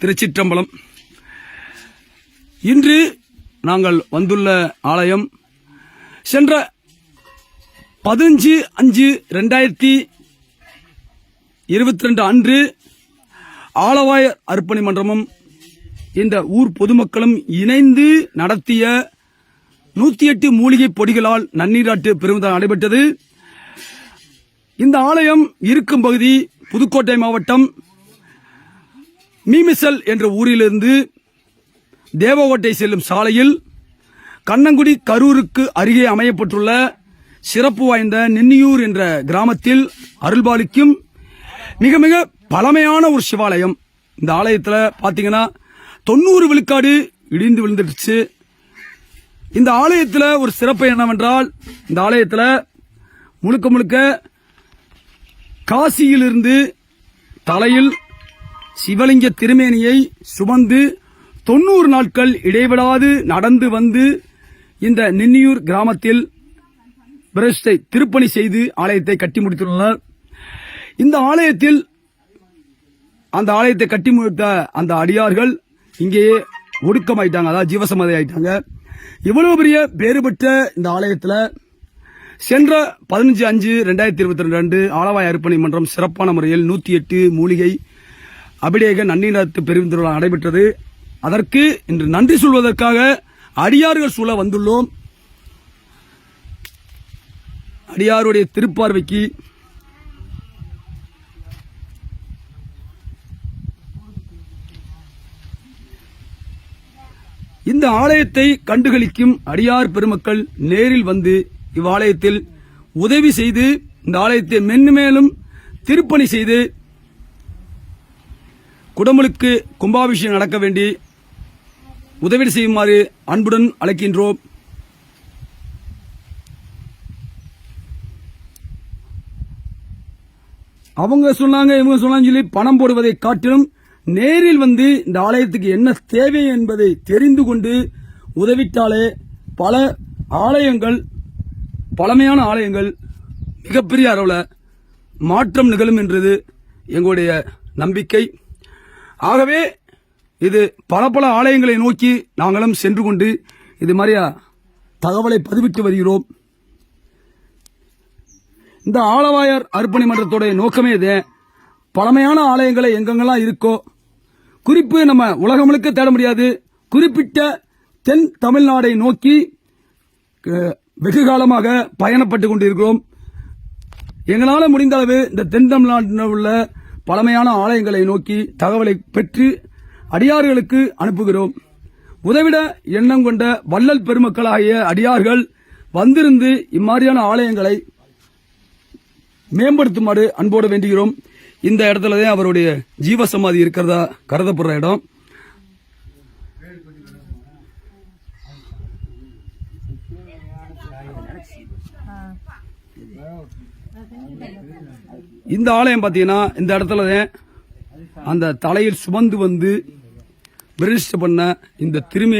திருச்சிற்றம்பலம். இன்று நாங்கள் வந்துள்ள ஆலயம் சென்ற பதினஞ்சு அஞ்சு ரெண்டாயிரத்தி இருபத்தி ரெண்டு அன்று ஆலவாய அர்ப்பணி மன்றமும் இந்த ஊர் பொதுமக்களும் இணைந்து நடத்திய நூத்தி எட்டு மூலிகை பொடிகளால் நன்னீராட்டு பெருமிதம் நடைபெற்றது. இந்த ஆலயம் இருக்கும் பகுதி புதுக்கோட்டை மாவட்டம் மீமிசல் என்ற ஊரிலிருந்து தேவகோட்டை செல்லும் சாலையில் கண்ணங்குடி கரூருக்கு அருகே அமையப்பட்டுள்ள சிறப்பு வாய்ந்த நென்னியூர் என்ற கிராமத்தில் அருள்பாலிக்கும் மிக மிக பழமையான ஒரு சிவாலயம். இந்த ஆலயத்தில் பார்த்தீங்கன்னா தொண்ணூறு விழுக்காடு இடிந்து விழுந்துடுச்சு. இந்த ஆலயத்தில் ஒரு சிறப்பு என்னவென்றால் இந்த ஆலயத்தில் முழுக்க முழுக்க காசியிலிருந்து தலையில் சிவலிங்க திருமேனியை சுமந்து தொண்ணூறு நாட்கள் இடைவிடாது நடந்து வந்து இந்த நின்னியூர் கிராமத்தில் பிரஷ்டை திருப்பணி செய்து ஆலயத்தை கட்டி முடித்துள்ளனர். இந்த ஆலயத்தில் அந்த ஆலயத்தை கட்டி முடித்த அந்த அடியார்கள் இங்கேயே ஒடுக்கமாயிட்டாங்க. அதாவது ஜீவசமாதி ஆயிட்டாங்க. இவ்வளவு பெரிய பேறுபட்ட இந்த ஆலயத்தில் சென்ற பதினஞ்சு அஞ்சு ரெண்டாயிரத்தி இருபத்தி ரெண்டு அன்று ஆலவாய் அர்ப்பணி மன்றம் சிறப்பான முறையில் நூத்தி எட்டு மூலிகை அபிடேக நன்னீரத்து பெருந்திருவிழா நடைபெற்றது. அதற்கு இன்று நன்றி சொல்வதற்காக அடியார்கள் சூழ வந்துள்ளோம். அடியாருடைய திருப்பார்வைக்கு இந்த ஆலயத்தை கண்டுகளிக்கும் அடியார் பெருமக்கள் நேரில் வந்து இவ்வாலயத்தில் உதவி செய்து இந்த ஆலயத்தை மென்மேலும் திருப்பணி செய்து குடமுழுக்கு கும்பாபிஷேகம் நடக்க வேண்டி உதவி செய்யுமாறு அன்புடன் அழைக்கின்றோம். அவங்க சொன்னாங்க இவங்க சொன்னாங்க சொல்லி பணம் போடுவதை காட்டிலும் நேரில் வந்து இந்த ஆலயத்துக்கு என்ன தேவை என்பதை தெரிந்து கொண்டு உதவிட்டாலே பல ஆலயங்கள் பழமையான ஆலயங்கள் மிகப்பெரிய அளவில் மாற்றம் நிகழும் என்றது எங்களுடைய நம்பிக்கை. ஆகவே இது பல பல ஆலயங்களை நோக்கி நாங்களும் சென்று கொண்டு இது மாதிரியா தகவலை பதிவிட்டு வருகிறோம். இந்த ஆலவாயர் அர்ப்பணி மன்றத்தோடைய நோக்கமே இது. பழமையான ஆலயங்களை எங்கெங்கெல்லாம் இருக்கோ குறிப்பு நம்ம உலகம் முழுக்க தேட முடியாது. குறிப்பிட்ட தென் தமிழ்நாடை நோக்கி வெகு காலமாக பயணப்பட்டு கொண்டிருக்கிறோம். எங்களால் முடிந்த அளவு இந்த தென் தமிழ்நாட்டில் உள்ள பழமையான ஆலயங்களை நோக்கி தகவலை பெற்று அடியார்களுக்கு அனுப்புகிறோம். உதவிட எண்ணம் கொண்ட வள்ளல் பெருமக்களாகிய அடியார்கள் வந்திருந்து இம்மாதிரியான ஆலயங்களை மேம்படுத்துமாறு அன்போடு வேண்டுகிறோம். இந்த இடத்துல தான் அவருடைய ஜீவசமாதி இருக்கிறதா கருதப்படுற இடம். இந்த ஆலயம் பார்த்தீங்கன்னா இந்த இடத்துல அந்த தலையில் சுமந்து வந்து பிரதிஷ்ட பண்ண இந்த திருமேனி